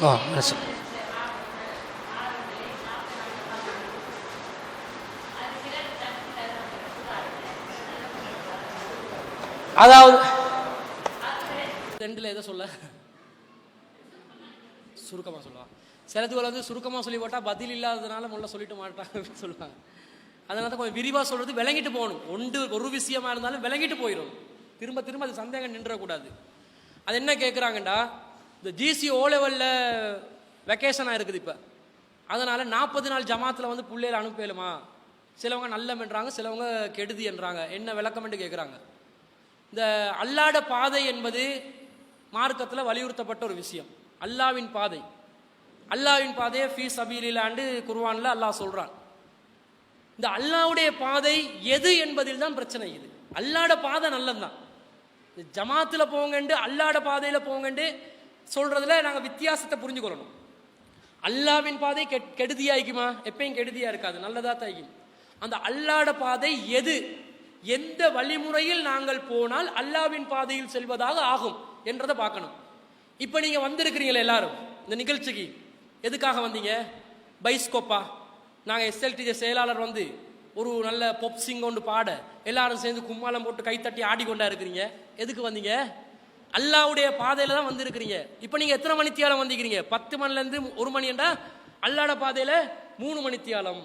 ஆ அதாவது ரெண்டில் எதை சொல்ல? சுருக்கமாக சொல்லுவான் சிலதுகள் வந்து சுருக்கமாக சொல்லி போட்டால் பதில் இல்லாததுனால முள்ள சொல்லிட்டு மாட்டாங்க அப்படின்னு சொல்லுவாங்க. அதனால தான் கொஞ்சம் விரிவாக சொல்கிறது விளங்கிட்டு போகணும். ஒன்று ஒரு விஷயமா இருந்தாலும் விளங்கிட்டு போயிடும் திரும்ப திரும்ப அது சந்தேகம் நின்றக்கூடாது. அது என்ன கேட்குறாங்கண்டா இந்த ஜிசி ஓ லெவலில் வெக்கேஷனாக இருக்குது இப்போ. அதனால் நாற்பது நாள் ஜமாத்தில் வந்து பிள்ளையில அனுப்பலுமா? சிலவங்க நல்லமென்றாங்க சிலவங்க கெடுதி என்றாங்க. என்ன விளக்கம்னு கேட்குறாங்க இந்த அல்லாட பாதை என்பது மார்க்கத்தில் வலியுறுத்தப்பட்ட ஒரு விஷயம். அல்லாவின் பாதை. அல்லாவின் பாதையை ஃபீ சபீலிலாண்டு குர்வானில் அல்லாஹ் சொல்கிறான் இந்த அல்லாவுடைய பாதை எது என்பதில் தான் பிரச்சனை இது. அல்லாட பாதை நல்லதுதான். இந்த ஜமாத்தில் போங்கண்டு அல்லாட பாதையில் போங்கண்டு சொல்றதுல நாங்கள் வித்தியாசத்தை புரிஞ்சுக்கொள்ளணும். அல்லாவின் பாதை கெட் கெடுதியாய்க்குமா? எப்பயும் கெடுதியாக இருக்காது. நல்லதாக தாய்க்கும் அந்த அல்லாட பாதை எது? எந்த வழிமுறையில் நாங்கள் போனால் அல்லாவின் பாதையில் செல்வதாக ஆகும் என்றதை பார்க்கணும். இப்போ நீங்கள் வந்திருக்கிறீங்களே எல்லாரும் இந்த நிகழ்ச்சிக்கு. எதுக்காக வந்தீங்க? பைஸ்கோப்பா. நாங்கள் எஸ்எல்டிஜி செயலாளர் வந்து ஒரு நல்ல பொப் சிங் ஒன்று பாட எல்லாரும் சேர்ந்து கும்மாளம் போட்டு கைத்தட்டி ஆடிக்கொண்டா இருக்கிறீங்க. எதுக்கு வந்தீங்க? அல்லாவுடைய பாதையில தான் வந்திருக்கிறீங்க. இப்போ நீங்க எத்தனை மணித்தியாலம் வந்திருக்கிறீங்க? பத்து மணிலேருந்து ஒரு மணி என்றா அல்லாட பாதையில மூணு மணித்தியாலம்.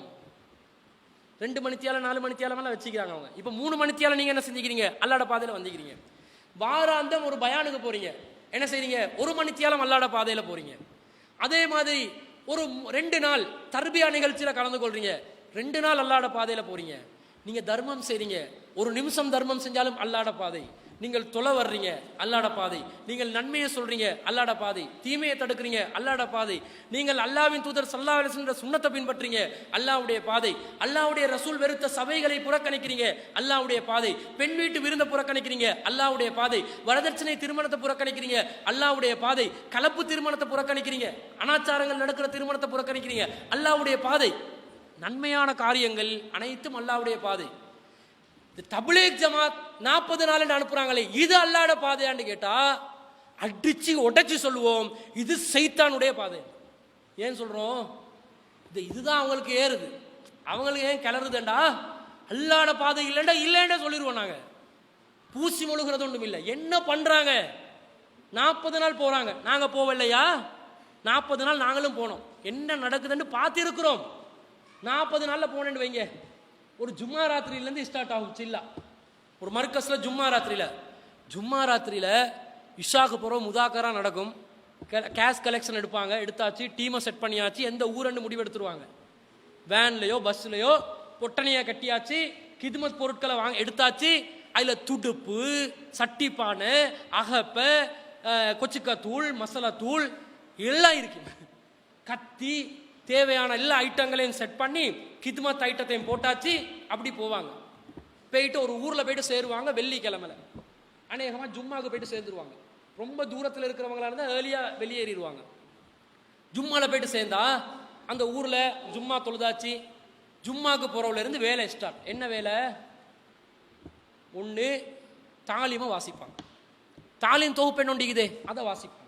ரெண்டு மணித்தியாலம் நாலு மணி எல்லாம் வச்சுக்கிறாங்க அவங்க. இப்போ மூணு மணித்தியாலம் நீங்க என்ன செஞ்சுக்கிறீங்க? அல்லாட பாதையில வந்திருக்கிறீங்க. வாராந்தம் ஒரு பயானுக்கு போறீங்க. என்ன செய்றீங்க? ஒரு மணித்தியாலம் அல்லாட பாதையில போறீங்க. அதே மாதிரி ஒரு ரெண்டு நாள் தர்பியா நிகழ்ச்சியில கலந்து கொள்றீங்க. ரெண்டு நாள் அல்லாட பாதையில போறீங்க. நீங்க தர்மம் செய்றீங்க. ஒரு நிமிஷம் தர்மம் செஞ்சாலும் அல்லாட பாதை. நீங்கள் தொலை வர்றீங்க அல்லாட பாதை. நீங்கள் நன்மையை சொல்றீங்க அல்லாட பாதை. தீமையை தடுக்கிறீங்க அல்லாட பாதை. நீங்கள் அல்லாவின் தூதர் சல்லா என்ற சுண்ணத்தை பின்பற்றீங்க அல்லாவுடைய பாதை. அல்லாவுடைய ரசூல் வெறுத்த சபைகளை புறக்கணிக்கிறீங்க அல்லாவுடைய பாதை. பெண் வீட்டு விருந்த புறக்கணிக்கிறீங்க அல்லாவுடைய பாதை. வரதட்சணை திருமணத்தை புறக்கணிக்கிறீங்க அல்லாவுடைய பாதை. கலப்பு திருமணத்தை புறக்கணிக்கிறீங்க அனாச்சாரங்கள் நடக்கிற திருமணத்தை புறக்கணிக்கிறீங்க அல்லாவுடைய பாதை. நன்மையான காரியங்கள் அனைத்தும் அல்லாவுடைய பாதை. இந்த தபுலேக் ஜமாத் நாற்பது நாள் அனுப்புறாங்களே இது அல்லாட பாதையான்னு கேட்டா அடிச்சு உடைச்சு சொல்லுவோம் இது சைத்தானுடைய பாதை. ஏன் சொல்றோம்? இது இதுதான் அவங்களுக்கு ஏறுது. அவங்களுக்கு ஏன் கிளறுதுண்டா? அல்லாட பாதை இல்லைண்டா இல்லைண்டா சொல்லிடுவோம் நாங்கள் பூசி முழுகிறது ஒன்றும் இல்லை. என்ன பண்ணுறாங்க நாற்பது நாள் போகிறாங்க நாங்கள் போவலையா? நாற்பது நாள் நாங்களும் போனோம். என்ன நடக்குதுன்னு பார்த்துருக்குறோம். நாற்பது நாளில் போனேன்னு வைங்க. ஒரு ஜும்மா ராத்திரியிலேருந்து ஸ்டார்ட் ஆகும் சில்லா. ஒரு மர்க்கஸ்ல ஜும்மா ராத்திரியில். ஜும்மா ராத்திரியில் இஷாக்கு போகிறோம் முதாக்கராக நடக்கும். கேஷ் கலெக்ஷன் எடுப்பாங்க எடுத்தாச்சு டீமை செட் பண்ணியாச்சு எந்த ஊரன்னு முடிவு எடுத்துருவாங்க வேன்லையோ பஸ்லையோ பொட்டனையை கட்டியாச்சு கிதுமத் பொருட்களை வாங்க எடுத்தாச்சு அதில் துடுப்பு சட்டிப்பானை அகப்ப கொச்சிக்காய் தூள் மசாலா தூள் எல்லாம் இருக்கு. கத்தி தேவையான எல்லா ஐட்டங்களையும் செட் பண்ணி கிதுமத் ஐட்டத்தையும் போட்டாச்சு அப்படி போவாங்க. போயிட்டு ஒரு ஊரில் போயிட்டு சேருவாங்க வெள்ளிக்கிழமையில். அநேகமாக ஜும்மாவுக்கு போயிட்டு சேர்ந்துருவாங்க. ரொம்ப தூரத்தில் இருக்கிறவங்களா இருந்தால் ஏர்லியாக வெளியேறிடுவாங்க ஜும்மாவில் போயிட்டு சேர்ந்தா அந்த ஊரில் ஜும்மா தொழுதாச்சு ஜும்மாவுக்கு போறவுல வேலை ஸ்டார்ட் என்ன வேலை? ஒன்று தாலிமை வாசிப்பாங்க. தாலிம் தொகுப்பு என்ன ஒண்டிக்குது அதை வாசிப்பாங்க.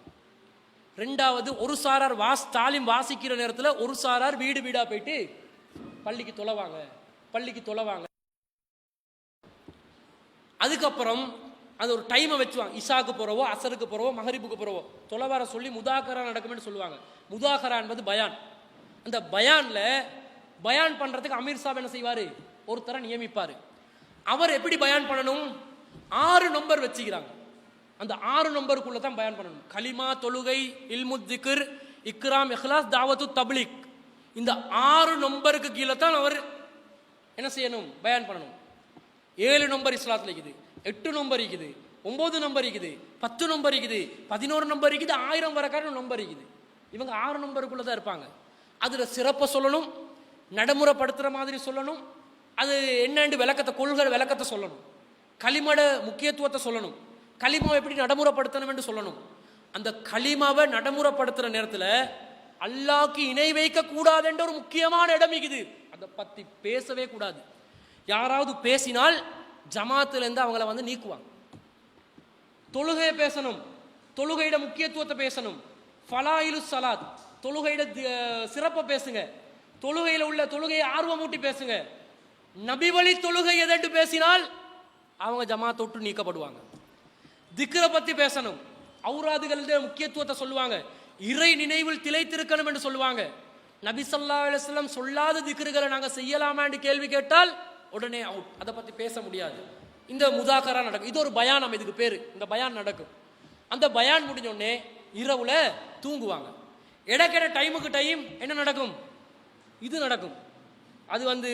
ரெண்டாவது ஒரு சாரார் வாஸ் தாலிம் வாசிக்கிற நேரத்தில் ஒரு சாரார் வீடு வீடாக போயிட்டு பள்ளிக்கு தொலைவாங்க. பள்ளிக்கு தொலைவாங்க. அதுக்கப்புறம் அது ஒரு டைமை வச்சுவாங்க. இஷாக்கு போகிறவோ அசருக்கு போகிறவோ மகரிப்புக்கு போகிறவோ தொலைவார சொல்லி முதாகரா நடக்கும்னு சொல்லுவாங்க. முதாகரா என்பது பயான். அந்த பயானில் பயான் பண்ணுறதுக்கு அமீர் சாப் என்ன செய்வார்? ஒருத்தரை நியமிப்பார். அவர் எப்படி பயான் பண்ணணும்? ஆறு நம்பர் வச்சுக்கிறாங்க. அந்த ஆறு நம்பருக்குள்ள தான் பயன் பண்ணணும். கலிமா தொழுகை இல்முத்திகர் இக்ராம் இஹ்லாஸ் தாவத்து தப்லிக். இந்த ஆறு நம்பருக்கு கீழே தான் அவர் என்ன செய்யணும்? பயன் பண்ணணும். ஏழு நம்பர் இஸ்லாத்தில் இருக்குது எட்டு நம்பர் இருக்குது ஒம்பது நம்பர் இருக்குது பத்து நம்பர் இருக்குது பதினோரு நம்பர் இருக்குது ஆயிரம் வரக்கான நம்பர் இருக்குது. இவங்க ஆறு நம்பருக்குள்ள தான் இருப்பாங்க. அதில் சிறப்பை சொல்லணும் நடைமுறைப்படுத்துகிற மாதிரி சொல்லணும் அது என்னென்று விளக்கத்தை கொள்கை விளக்கத்தை சொல்லணும். களிமட முக்கியத்துவத்தை சொல்லணும். களிமாவை எப்படி நடைமுறைப்படுத்தணும் என்று சொல்லணும். அந்த களிமாவை நடைமுறைப்படுத்துகிற நேரத்தில் அல்லாஹ்க்கு இணை வைக்க கூடாதுன்ற ஒரு முக்கியமான இடம் இருக்குது அதை பற்றி பேசவே கூடாது. யாராவது பேசினால் ஜமாத்துலேருந்து அவங்கள வந்து நீக்குவாங்க. தொழுகையை பேசணும். தொழுகையிட முக்கியத்துவத்தை பேசணும். ஃபலாயிலு சலாத். தொழுகையிட சிறப்பை பேசுங்க. தொழுகையில் உள்ள தொழுகையை ஆர்வமூட்டி பேசுங்க. நபி வழி தொழுகை எதென்று பேசினால் அவங்க ஜமாத்தை தொட்டு நீக்கப்படுவாங்க. திக்ரை பற்றி பேசணும். அவுராதுகளுடைய முக்கியத்துவத்தை சொல்லுவாங்க. இறை நினைவில் திளைத்திருக்கணும் என்று சொல்லுவாங்க. நபிசல்லா அலுவலம் சொல்லாத திக்ருகளை நாங்கள் செய்யலாமா என்று கேள்வி கேட்டால் உடனே அவுட் அதை பற்றி பேச முடியாது. இந்த முதாக்கரா நடக்கும். இது ஒரு பயானம் இதுக்கு பேர். இந்த பயான் நடக்கும். அந்த பயான் முடிஞ்சோடனே இரவில் இரவுல தூங்குவாங்க. இடக்கிட டைமுக்கு டைம் என்ன நடக்கும்? இது நடக்கும். அது வந்து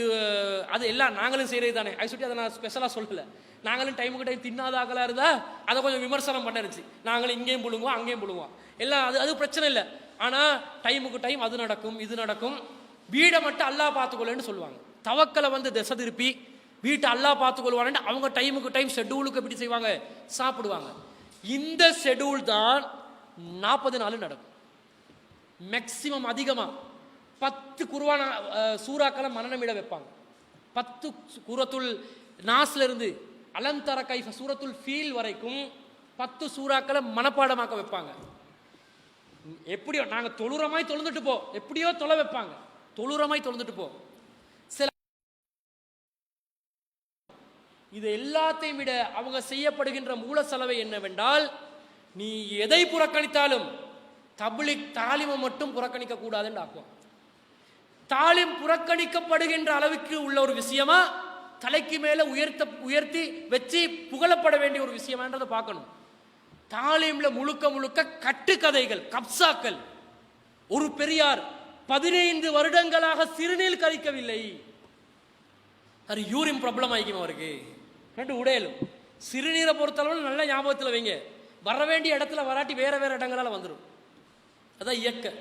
அது எல்லாம் நாங்களும் செய்கிறது தானே அதை சொல்லி அதை நான் ஸ்பெஷலாக சொல்லலை. நாங்களும் டைமுக்கு டைம் தின்னாத இருந்தால் அதை கொஞ்சம் விமர்சனம் பண்ணிருச்சு நாங்களும் இங்கேயும் புழுங்குவோம் அங்கேயும் புழுங்குவோம். எல்லாம் அது அது பிரச்சனை இல்லை. ஆனால் டைமுக்கு டைம் அது நடக்கும் இது நடக்கும். வீடை மட்டும் அல்லாஹ் பார்த்துக்கொள்ளேன்னு சொல்லுவாங்க. தவக்கலை வந்து திசை திருப்பி வீட்டை அல்லாஹ் பார்த்துக்கொள்வான்னு அவங்க டைமுக்கு டைம் ஷெட்யூலுக்கு எப்படி செய்வாங்க? சாப்பிடுவாங்க. இந்த ஷெட்யூல் தான் நாற்பது நாள் நடக்கும். மேக்சிமம் அதிகமாக பத்து குருவான சூறாக்களை மனநமிட வைப்பாங்க. பத்து சூரத்துல் நாஸ்ல இருந்து அலந்தர கைஃப சூரத்துல் ஃபீல் வரைக்கும் பத்து சூறாக்களை மனப்பாடமாக்க வைப்பாங்க. எப்படியோ நாங்கள் தொழுறமாய் தொழுந்துட்டு போ. எப்படியோ தொலை வைப்பாங்க. தொழுறமாய் தொழுந்துட்டு போ. சில இது எல்லாத்தையும் விட அவங்க செய்யப்படுகின்ற மூல செலவை என்னவென்றால் நீ எதை புறக்கணித்தாலும் தபிலிக் தாலிமை மட்டும் புறக்கணிக்க கூடாதுன்னு ஆக்குவான் தாலிம் புறக்கணிக்கப்படுகின்ற அளவுக்கு உள்ள ஒரு விஷயமா தலைக்கு மேல உயர்த்த உயர்த்தி வச்சு புகழப்பட வேண்டிய ஒரு விஷயமான்றதை பார்க்கணும். தாலீம்ல முழுக்க முழுக்க கட்டுக்கதைகள் கப்சாக்கள். ஒரு பெரியார் பதினைந்து வருடங்களாக சிறுநீர் கழிக்கவில்லை அது யூரின் ப்ராப்ளம் ஆகிக்கும் அவருக்கு. ரெண்டு உடையலும் சிறுநீரை பொறுத்தளவு நல்ல ஞாபகத்தில் வைங்க. வர வேண்டிய இடத்துல வராட்டி வேற வேற இடங்களால் வந்துடும் அதான் இயக்க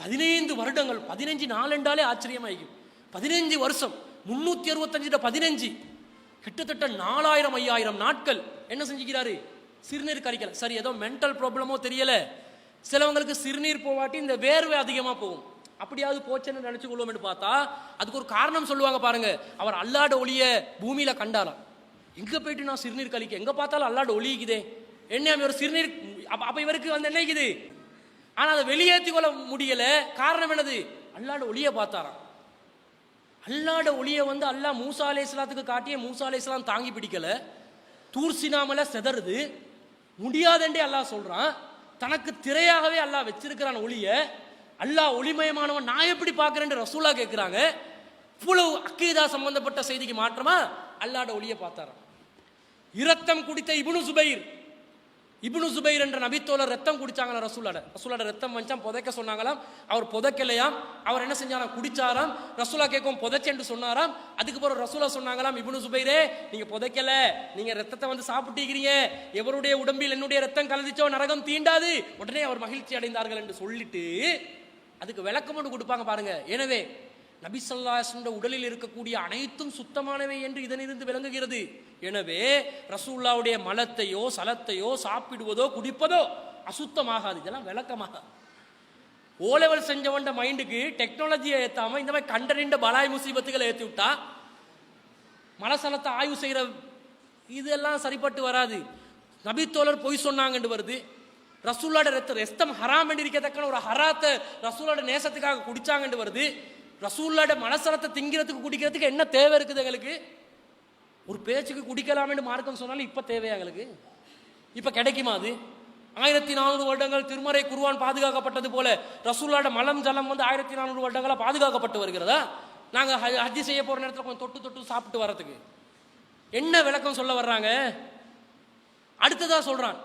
பதினைந்து வருடங்கள் பதினஞ்சு நாளெண்டாலே ஆச்சரியமாயிக்கும். பதினஞ்சு வருஷம் முன்னூற்றி அறுபத்தஞ்சில் பதினஞ்சு கிட்டத்தட்ட நாலாயிரம் ஐயாயிரம் நாட்கள். என்ன செஞ்சுக்கிறாரு? சிறுநீர் கரைக்கல. சரி ஏதோ மென்டல் ப்ராப்ளமோ தெரியலை. சிலவங்களுக்கு சிறுநீர் போவாட்டி இந்த வேர்வை அதிகமாக போகும். அப்படியாவது போச்சேன்னு நினச்சி கொள்வோம்னு பார்த்தா அதுக்கு ஒரு காரணம் சொல்லுவாங்க பாருங்க. அவர் அல்லாட ஒளிய பூமியில் கண்டாராம். எங்கே போயிட்டு நான் சிறுநீர் கழிக்க? எங்கே பார்த்தாலும் அல்லாட ஒளிக்குதே. என்ன இவர் சிறுநீர் அப்போ இவருக்கு வந்து என்னைக்குது ஆனால் அதை வெளியேற்றி கொள்ள முடியல. காரணம் என்னது? அல்லாட ஒளியை பார்த்தாராம். அல்லாட ஒளியை வந்து அல்லாஹ் மூசா அலே இஸ்லாத்துக்கு காட்டிய மூசா அலே இஸ்லாம் தாங்கி பிடிக்கல. தூர்சினாமல செதறுது. முடியாதென்றே அல்லாஹ் சொல்கிறான் தனக்கு திரையாகவே அல்லாஹ் வச்சிருக்கிறான் ஒளியை. அல்லாஹ் ஒளிமயமானவன் நான் எப்படி பார்க்குறேன்னு ரசூலா கேட்குறாங்க. இவ்வளவு அக்கீதா சம்பந்தப்பட்ட செய்திக்கு மாற்றமா? அல்லாட ஒளியை பார்த்தாராம். இரத்தம் குடித்த இபுனு சுபைர் இப்னு சுபைர் என்ற நபித்தோழர் ரத்தம் குடிச்சாங்களா ரசூலாட ரசூலாட ரத்தம் வச்சான் புதைக்க சொன்னாங்களாம். அவர் புதைக்கலையாம். அவர் என்ன செஞ்சாராம்? குடிச்சாராம். ரசூலா கேட்கும் புதைச்சென்று சொன்னாராம். அதுக்கு பிறகு ரசூலா சொன்னாங்களாம் இப்னு சுபைரே நீங்க புதைக்கல. நீங்க ரத்தத்தை வந்து சாப்பிட்டுக்கிறீங்க. எவருடைய உடம்பில் என்னுடைய ரத்தம் கலந்துச்சோ நரகம் தீண்டாது. உடனே அவர் மகிழ்ச்சி அடைந்தார்கள் என்று சொல்லிட்டு அதுக்கு விளக்கம் ஒன்று கொடுப்பாங்க பாருங்க. எனவே நபி உடலில் இருக்கக்கூடிய அனைத்தும் சுத்தமானவை என்று இதனிருந்து விளங்குகிறது. எனவே ரசூல்லாவுடைய மலத்தையோ சலத்தையோ சாப்பிடுவதோ குடிப்பதோ அசுத்தமாகாது. இதெல்லாம் விளக்கமாக. ஓ லெவல் மைண்டுக்கு டெக்னாலஜியை ஏற்றாம இந்த மாதிரி கண்டறிந்த பலாய் முசீபத்துகளை ஏற்றி விட்டா மலசலத்தை ஆய்வு செய்கிற இதெல்லாம் சரிப்பட்டு வராது. நபித்தோழர் பொய் சொன்னாங்கன்னு வருது. ரசூலோட ரத்தம் ரத்தம் ஹராம் என்று இருக்கத்தக்கன ஒரு ஹராத்தை ரசூலோட நேசத்துக்காக குடிச்சாங்கன்னு வருது. ரசூல்லாட மனசலத்தை திங்கிறதுக்கு குடிக்கிறதுக்கு என்ன தேவை இருக்குது எங்களுக்கு? ஒரு பேச்சுக்கு குடிக்கலாம்னு மார்க்கம் சொன்னாலும் இப்போ தேவையா எங்களுக்கு? இப்போ கிடைக்குமா அது? ஆயிரத்தி நானூறு வருடங்கள் திருமறை குருவான் பாதுகாக்கப்பட்டது போல ரசூல்லாட மலம் ஜலம் வந்து ஆயிரத்தி நானூறு வருடங்களாக பாதுகாக்கப்பட்டு வருகிறதா? நாங்கள் ஹஜ்ஜி செய்ய போகிற நேரத்தில் கொஞ்சம் தொட்டு தொட்டு சாப்பிட்டு வரத்துக்கு என்ன விளக்கம் சொல்ல வர்றாங்க? அடுத்ததாக சொல்கிறான்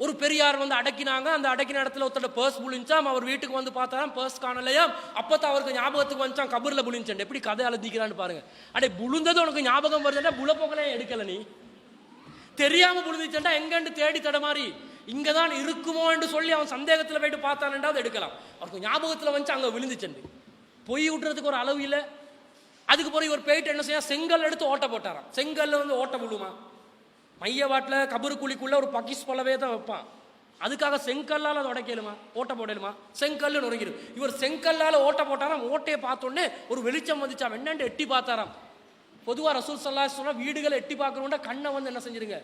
ஒரு பெரியார் வந்து அடக்கினாங்க. அந்த அடக்கின இடத்துல ஒருத்தர் பர்ஸ் புளிஞ்சாம் அவர் வீட்டுக்கு வந்து பார்த்தாராம் பர்ஸ் காணலையாம் அப்பதான் அவருக்கு ஞாபகத்துக்கு வந்துச்சான் கபரில் புளிஞ்சேன் எப்படி கதை அழுதிக்கிறான்னு பாருங்க. அடே புழுந்தது உனக்கு ஞாபகம் வருதுன்னா புலப்போக்கலே எடுக்கல நீ. தெரியாம புழுந்துச்சேன்டா எங்கன்னு தேடி தடமாறி? இங்கதான் இருக்குமோ என்று சொல்லி அவன் சந்தேகத்தில் போயிட்டு பார்த்தான்டா அதை எடுக்கலாம். அவருக்கு ஞாபகத்தில் வந்து அங்கே விழுந்துச்சண்டு பொய் விட்டுறதுக்கு ஒரு அளவு இல்லை. அதுக்கு பிறகு இவர் போயிட்டு என்ன செய்ய? செங்கல் எடுத்து ஓட்ட போட்டாராம். செங்கல்ல வந்து ஓட்ட விழுமா மைய வாட்டில் கபரு குழிக்குள்ள ஒரு பக்கிஸ் போலவே தான் வைப்பான். அதுக்காக செங்கல்லால் அதை உடைக்கலுமா ஓட்ட போடலுமா செங்கல் நுறங்கிடும் இவர் செங்கல்லால் ஓட்ட போட்டாராம் ஓட்டையை பார்த்தோன்னே ஒரு வெளிச்சம் வந்துச்சாம் என்னண்டு எட்டி பார்த்தாராம். பொதுவாக ரசூல் சல்லா சொல்ல வீடுகளை எட்டி பார்க்கணுன்னா கண்ணை வந்து என்ன செஞ்சிருங்க?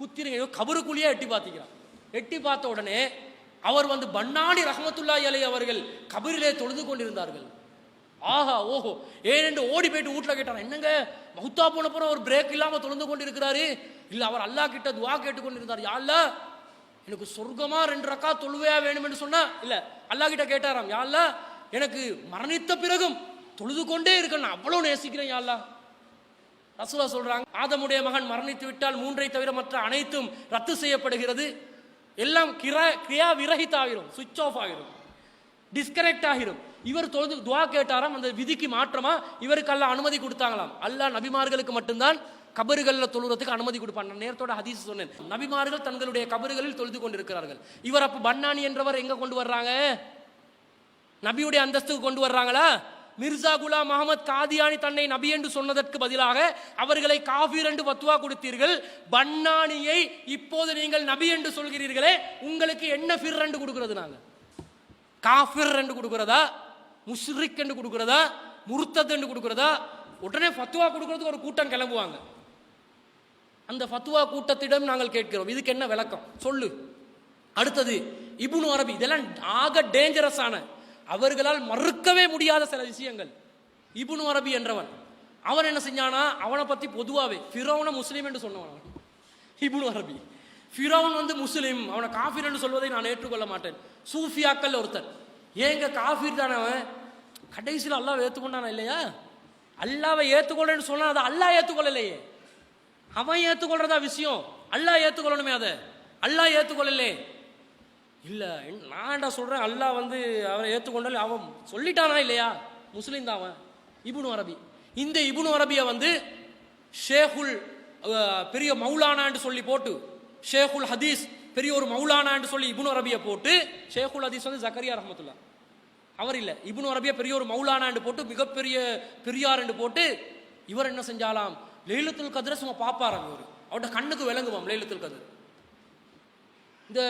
குத்திருங்க. ஐயோ கபருக்குழியே எட்டி பார்த்திக்கிறான். எட்டி பார்த்த உடனே அவர் வந்து பன்னாடி ரஹமத்துல்லா அலை அவர்கள் கபரிலே தொழுது கொண்டிருந்தார்கள். ஆஹா ஓஹோ. ஏனென்று ஓடி போயிட்டு வீட்டில் கேட்டான் என்னங்க? மௌத்தா போன ஒரு பிரேக் இல்லாமல் தொழுந்து கொண்டிருக்கிறாரு? இல்லை அவர் அல்லாஹ் கிட்ட துவா கேட்டு கொண்டிருந்தார் யாழ்ல எனக்கு சொர்க்கமாக ரெண்டு ரக்கா தொழுவையா வேணும் என்று சொன்னா இல்லை அல்லாஹ் கிட்ட கேட்டாராம். யாழ்ல எனக்கு மரணித்த பிறகும் தொழுது கொண்டே இருக்க நான் அவ்வளோ நேசிக்கிறேன் யா அல்லாஹ் சொல்றாங்க ஆதமுடைய மகன் மரணித்து விட்டால் மூன்றை தவிர மற்ற அனைத்தும் ரத்து செய்யப்படுகிறது. எல்லாம் கிரா கிரியா விரகித்தாகிரும் சுவிச் சுவிட்ச் ஆஃப் ஆகிரும் டிஸ்கனெக்ட் ஆகிரும் இவர் தொழுது துவா கேட்டாராம் அந்த விதிக்கு மாற்றமா இவருக்கு அல்ல அனுமதி கொடுத்தாங்களாம். அல்லாஹ் நபிமார்களுக்கு மட்டும்தான் கபறுகளில் தொழுறதுக்கு அனுமதி கொடுப்பான். நான் நேரத்தோட ஹதீஸ் சொன்னேன். நபிமார்கள் தங்களுடைய கபறுகளில் தொழுது கொண்டிருக்கிறார்கள். இவர் அப்போ பன்னானி என்றவர் எங்க கொண்டு வர்றாங்க? நபியுடைய அந்தஸ்துக்கு கொண்டு வர்றாங்களா? மிர்சா குலாம் முகமது காதியானி தன்னை நபி என்று சொன்னதற்கு பதிலாக அவர்களை காஃபீர் என்று பத்துவா கொடுத்தீர்கள். பன்னானியை இப்போது நீங்கள் நபி என்று சொல்கிறீர்களே உங்களுக்கு என்ன ஃபிர் என்று கொடுக்கிறது நாங்கள் காஃபிர் என்று கொடுக்கிறதா? முஷ்ரிக் என்று கொடுக்குறதா முர்த்தத் என்று கொடுக்குறதா உடனே ஃபத்துவா கொடுக்கறதுக்கு ஒரு கூட்டம் கிளம்புவாங்க. அந்த ஃபத்துவா கூட்டத்திடம் நாங்கள் கேட்கிறோம் இதுக்கு என்ன விளக்கம்? சொல்லு. அடுத்தது இபுனு அரபி இதெல்லாம் ஆக டேஞ்சரஸான அவர்களால் மறுக்கவே முடியாத சில விஷயங்கள். இபுனு அரபி என்றவன். அவன் என்ன செஞ்சானா அவனை பற்றி பொதுவாகவே ஃபிரோனை முஸ்லீம் என்று சொன்னவன் இபுனு அரபி. ஃபிரௌன் வந்து முஸ்லீம் அவனை காஃபிர் என்று சொல்வதை நான் ஏற்றுக்கொள்ள மாட்டேன். சூஃபியாக்கள் ஒருத்தர். ஏங்க காஃபீர் தானே அவன்? கடைசியில் அல்லாஹ் ஏற்றுக்கொண்டானா இல்லையா? அல்லாவை ஏற்றுக்கொள்ளன்னு சொன்னால் அதை அல்லாஹ் ஏற்றுக்கொள்ளலையே அவன் ஏற்றுக்கொள்றதா விஷயம். அல்லாஹ் ஏற்றுக்கொள்ளணுமே அதை. அல்லாஹ் ஏற்றுக்கொள்ளலே இல்லை நான்டா சொல்கிறேன் அல்லாஹ் வந்து அவரை ஏற்றுக்கொண்டால் அவன் சொல்லிட்டானா இல்லையா? முஸ்லீம் தான் அவன். இபுனு அரபி. இந்த இபுனு அரபியை வந்து ஷேகுல் பெரிய மௌலானான்னு சொல்லி போட்டு ஷேகுல் ஹதீஸ் பெரிய ஒரு மௌலானான்னு சொல்லி இபுன் அரபியை போட்டு ஷேகுல் அதீஸ் வந்து ஜக்கரியா ரஹமத்துல்லா. அவர் இல்லை. இபுன் அரபியா பெரிய ஒரு மௌலானான்னு போட்டு மிகப்பெரிய பெரியார்ன்னு போட்டு இவர் என்ன செஞ்சாலாம்? லைலத்துல் கதிர சும்மா பாப்பாராம் அவர் அவர்கிட்ட கண்ணுக்கு விளங்குவான் லைலத்துல் கதிர். இந்த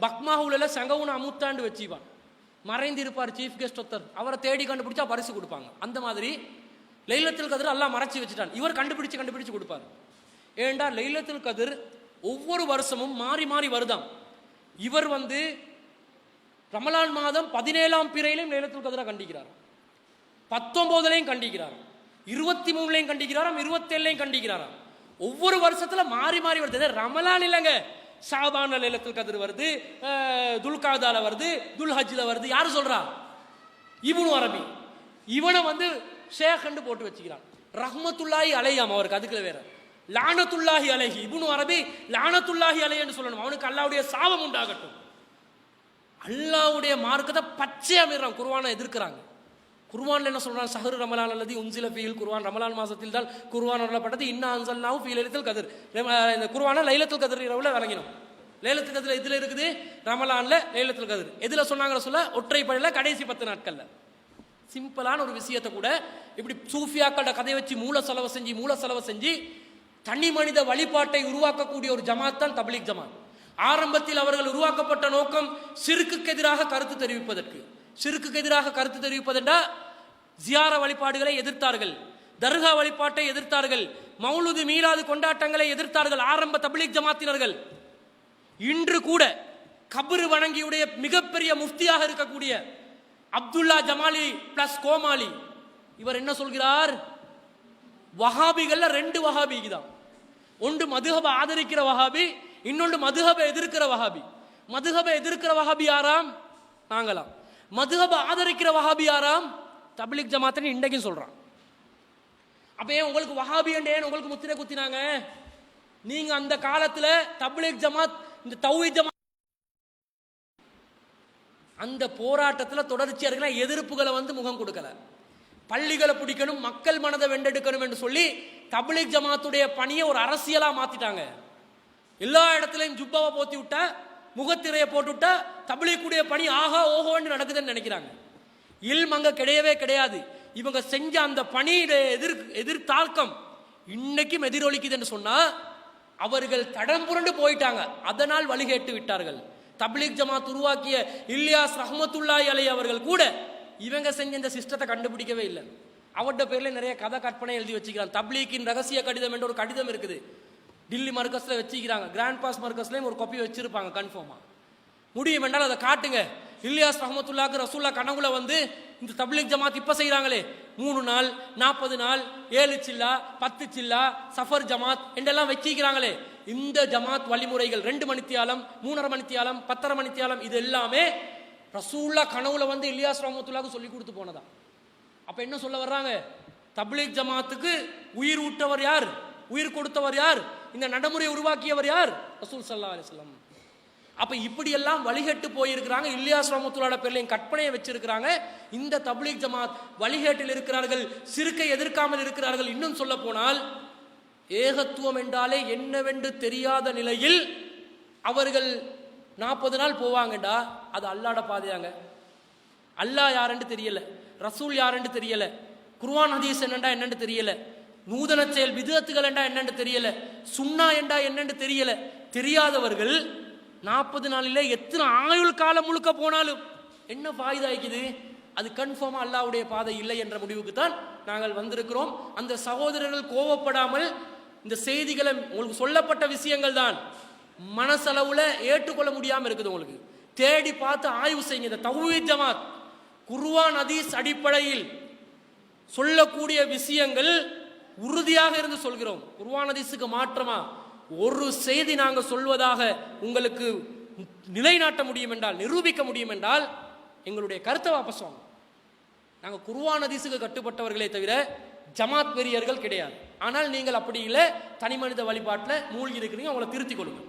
பக்மாவுல சங்கவுன அமுத்தாண்டு வச்சுப்பான். மறைந்து இருப்பார் சீஃப் கெஸ்ட் ஒருத்தர். அவரை தேடி கண்டுபிடிச்சா பரிசு கொடுப்பாங்க. அந்த மாதிரி லைலத்துல் கதிர் எல்லாம் மறைச்சி வச்சுட்டான். இவர் கண்டுபிடிச்சு கண்டுபிடிச்சு கொடுப்பார். ஏண்டா லைலத்துல் கதிர் ஒவ்வொரு வருஷமும் மாறி மாறி வருதாம். இவர் வந்து ரமலான் மாதம் பதினேழாம் பிறையிலையும் லைலத்துல் கதிராக கண்டிக்கிறார். பத்தொம்போதுலையும் கண்டிக்கிறார். இருபத்தி மூணுலையும் கண்டிக்கிறாராம் இருபத்தேழுலையும் கண்டிக்கிறாராம் ஒவ்வொரு வருஷத்துல மாறி மாறி வருது. ரமலான் இல்லைங்க. ஷாபான லைலத்துல் கதிர் வருது துல்காதால வருது துல்ஹஜில் வருது. யாரு சொல்றா? இவனு அரபி. இவனை வந்து ஷேഖண்டு போட்டு வச்சுக்கிறான். ரஹ்மத்துல்லாய் அலையாம் அவருக்கு அதுக்குள்ள வேற. லானத்துல்லாஹி அலைஹி. இபுனு அரபி லானத்துல்லாஹி அலைன்னு சொல்லணும். அவனுக்கு அல்லாவுடைய சாபம் உண்டாகட்டும். அல்லாவுடைய மார்க்கத்தை பச்சையாக மீறான் குருவானை எதிர்க்கிறாங்க. குர்ஆன்ல என்ன சொல்றான்? சஹரு ரமலான் அல்லது உன்சில ஃபீல் குருவான் ரமலான் மாசத்தில் தான் குருவான் அருளப்பட்டது இன்னா அன்சல்னாஹு ஃபீ லைலத்துல் கதிர். இந்த குர்ஆனை லைலத்துல் கதிர் இரவுல வழங்கினோம் லைலத்தில் கதிர் இதில் இருக்குது? ரமலான்ல லைலத்துல் கதிர். எதில் சொன்னாங்க சொல்ல? ஒற்றை படையில கடைசி பத்து நாட்கள்ல. சிம்பிளான ஒரு விஷயத்தை கூட இப்படி சூஃபியாக்களோட கதையை வச்சு மூல செலவு செஞ்சு மூல செலவு செஞ்சு தனி மனித வழிபாட்டை உருவாக்கக்கூடிய ஒரு ஜமாத் தான் தப்லீக் ஜமாத். ஆரம்பத்தில் அவர்கள் உருவாக்கப்பட்ட நோக்கம் சிறுக்குக்கு எதிராக கருத்து தெரிவிப்பதற்கு. சிறுக்குக்கு எதிராக கருத்து தெரிவிப்பதென்றா? ஜியார வழிபாடுகளை எதிர்த்தார்கள். தர்கா வழிபாட்டை எதிர்த்தார்கள். மௌலுது மீலாது கொண்டாட்டங்களை எதிர்த்தார்கள் ஆரம்ப தப்லீக் ஜமாத்தினர்கள். இன்று கூட கபரு வணங்கியுடைய மிகப்பெரிய முஃப்தியாக இருக்கக்கூடிய அப்துல்லா ஜமாலி பிளஸ் கோமாலி இவர் என்ன சொல்கிறார்? வஹாபிகள்ல ரெண்டு வஹாபிக்கு தான். ஒன்று மதுஹப ஆதரிக்கிற வஹாபி இன்னொன்று மதுஹபை எதிர்க்கிற வஹாபி. மதுஹபை எதிர்க்கிற வஹாபி யாராம்? நாங்களாம். மதுஹபை ஆதரிக்கிற வஹாபி யாராம்? தப்லீக் ஜமாத்துன்னு இன்றைக்கும் சொல்றான். அப்ப ஏன் உங்களுக்கு வஹாபி ஏன் உங்களுக்கு முத்திரை குத்தினாங்க? நீங்க அந்த காலத்துல தப்லீக் ஜமாத் இந்த தௌஹி ஜமாத் அந்த போராட்டத்துல தொடர்ச்சியாக இருக்கிற எதிர்ப்புகளை வந்து முகம் கொடுக்கல. பள்ளிகளை பிடிக்கணும் மக்கள் மனதை வெண்டெடுக்கணும் என்று சொல்லி தப்லீக் ஜமாத்துடைய பணியை ஒரு அரசியலாக மாற்றிட்டாங்க எல்லா இடத்துலையும் ஜுப்பாவை போத்தி விட்டா முகத்திரையை போட்டு விட்டா பணி ஆகா ஓஹோன்னு நடக்குதுன்னு நினைக்கிறாங்க. இல்ம் அங்கே கிடையவே கிடையாது. இவங்க செஞ்ச அந்த பணியிட எதிர் எதிர்த்தாக்கம் இன்னைக்கும் எதிரொலிக்குதுன்னு சொன்னால் அவர்கள் தடம் புரண்டு போயிட்டாங்க. அதனால் வழிகேட்டு விட்டார்கள். தப்லீக் ஜமாத் உருவாக்கிய இல்யாஸ் ரஹமத்துல்லாய் அலை அவர்கள் கூட இவங்க செஞ்ச இந்த சிஸ்டத்தை கண்டுபிடிக்கவே இல்லை. அவட்ட பேர்ல நிறைய கதை கற்பனை எழுதி வச்சுக்கிறான். தப்லீக்கின் ரகசிய கடிதம் என்ற ஒரு கடிதம் இருக்குது. டில்லி மர்க்கஸில் வச்சுக்கிறாங்க. கிராண்ட் பாஸ் மர்க்கஸ்லேயும் ஒரு கொப்பி வச்சிருப்பாங்க கன்ஃபார்மா முடியும் என்றால் அதை காட்டுங்க. இல்யாஸ் ரஹமத்துல்லாக்கு ரசூல்லா கனவுல வந்து இந்த தப்லீக் ஜமாத் இப்போ செய்கிறாங்களே மூணு நாள் நாற்பது நாள் ஏழு சில்லா பத்து சில்லா சஃபர் ஜமாத் என்றெல்லாம் வச்சிக்கிறாங்களே. இந்த ஜமாத் வழிமுறைகள் ரெண்டு மணித்தியாலம் மூணரை மணித்தியாலம் பத்தரை மணித்தியாலம் இது எல்லாமே ரசூல்லா கனவுல வந்து இல்யாஸ் ரஹமத்துல்லாக்கு சொல்லி கொடுத்து போனதா. அப்போ என்ன சொல்ல வர்றாங்க? தப்லீக் ஜமாத்துக்கு உயிர் ஊட்டவர் யார்? உயிர் கொடுத்தவர் யார்? இந்த நடைமுறையை உருவாக்கியவர் யார்? ரசூல் சல்லா அலிஸ்லாம் அப்போ இப்படியெல்லாம் வழிகட்டு போயிருக்கிறாங்க. இல்லியாஸ் ரஹமத்துல்லாட பேர்லையும் கற்பனையை வச்சிருக்கிறாங்க. இந்த தப்லீக் ஜமாத் வழிகேட்டில் இருக்கிறார்கள் சிறுக்கை எதிர்க்காமல் இருக்கிறார்கள். இன்னும் சொல்ல போனால் ஏகத்துவம் என்றாலே என்னவென்று தெரியாத நிலையில் அவர்கள் நாற்பது நாள் போவாங்கடா. அது அல்லாட பாதையாங்க. அல்லா யாருன்னு தெரியல. ரசூல் யாருன்னு தெரியல. குர்வான் ஹதீஸ் என்னண்டா என்னன்னு தெரியல. நூதன செயல் விதத்துகள் என்றா என்னன்னு தெரியல. சுண்ணா என்றா என்னன்னு தெரியல. தெரியாதவர்கள் நாற்பது நாளிலே எத்தனை ஆயுள் காலம் முழுக்க போனாலும் என்ன ஃபாயுதா அது கன்ஃபார்மா அல்லாவுடைய பாதை இல்லை என்ற முடிவுக்கு தான் நாங்கள் வந்திருக்கிறோம். அந்த சகோதரர்கள் கோவப்படாமல் இந்த செய்திகளை உங்களுக்கு சொல்லப்பட்ட விஷயங்கள் தான். மனசளவுல ஏற்றுக்கொள்ள முடியாமல் இருக்குது உங்களுக்கு. தேடி பார்த்து ஆய்வு செய்யுங்க. இந்த தௌஹீத் ஜமாத். குர்ஆன் அதீஸ் அடிப்படையில் சொல்லக்கூடிய விஷயங்கள் உறுதியாக இருந்து சொல்கிறோம். குர்ஆன் அதீஸுக்கு மாற்றமா? ஒரு செய்தி நாங்கள் சொல்வதாக உங்களுக்கு நிலைநாட்ட முடியும் என்றால் நிரூபிக்க முடியும் என்றால் எங்களுடைய கருத்தை வாபஸ் வாங்க நாங்கள் குர்ஆன் ஹதீஸுக்கு கட்டுப்பட்டவர்களே தவிர ஜமாத் பெரியர்கள் கிடையாது. ஆனால் நீங்கள் அப்படி இல்லை தனி மனித வழிபாட்டில் மூழ்கி இருக்கிறீங்க அவங்கள திருத்திக் கொள்ளுங்கள்.